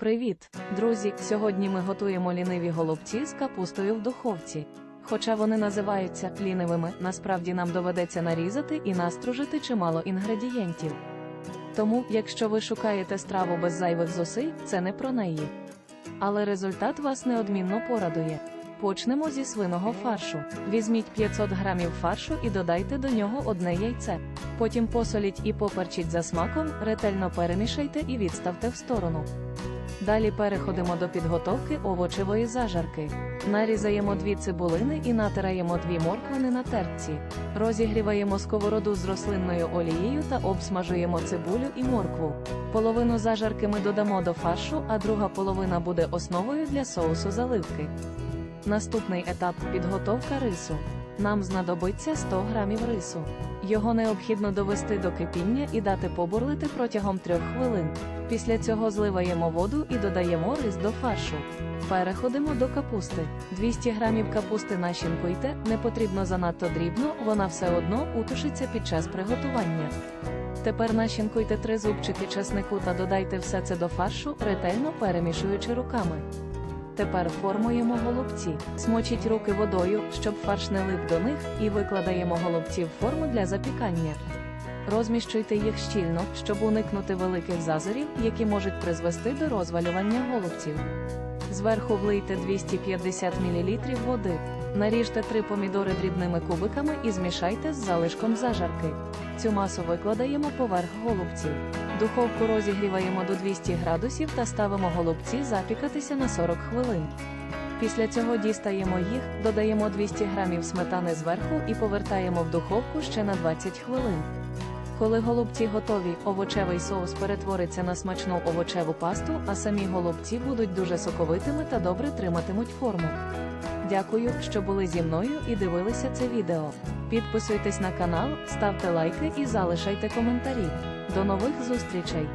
Привіт, друзі! Сьогодні ми готуємо ліниві голубці з капустою в духовці. Хоча вони називаються лінивими, насправді нам доведеться нарізати і настружити чимало інгредієнтів. Тому, якщо ви шукаєте страву без зайвих зусиль, це не про неї. Але результат вас неодмінно порадує. Почнемо зі свиного фаршу. Візьміть 500 грамів фаршу і додайте до нього одне яйце. Потім посоліть і поперчіть за смаком, ретельно перемішайте і відставте в сторону. Далі переходимо до підготовки овочевої зажарки. Нарізаємо дві цибулини і натираємо дві морквини на тертці. Розігріваємо сковороду з рослинною олією та обсмажуємо цибулю і моркву. Половину зажарки ми додамо до фаршу, а друга половина буде основою для соусу заливки. Наступний етап підготовка рису. Нам знадобиться 100 грамів рису. Його необхідно довести до кипіння і дати побурлити протягом 3 хвилин. Після цього зливаємо воду і додаємо рис до фаршу. Переходимо до капусти. 200 грамів капусти нашинкуйте, не потрібно занадто дрібно, вона все одно утушиться під час приготування. Тепер нашинкуйте три зубчики чеснику та додайте все це до фаршу, ретельно перемішуючи руками. Тепер формуємо голубці. Смочіть руки водою, щоб фарш не лип до них, і викладаємо голубці в форму для запікання. Розміщуйте їх щільно, щоб уникнути великих зазорів, які можуть призвести до розвалювання голубців. Зверху влийте 250 мл води. Наріжте три помідори дрібними кубиками і змішайте з залишком зажарки. Цю масу викладаємо поверх голубців. Духовку розігріваємо до 200 градусів та ставимо голубці запікатися на 40 хвилин. Після цього дістаємо їх, додаємо 200 грамів сметани зверху і повертаємо в духовку ще на 20 хвилин. Коли голубці готові, овочевий соус перетвориться на смачну овочеву пасту, а самі голубці будуть дуже соковитими та добре триматимуть форму. Дякую, що були зі мною і дивилися це відео. Підписуйтесь на канал, ставте лайки і залишайте коментарі. До нових зустрічей!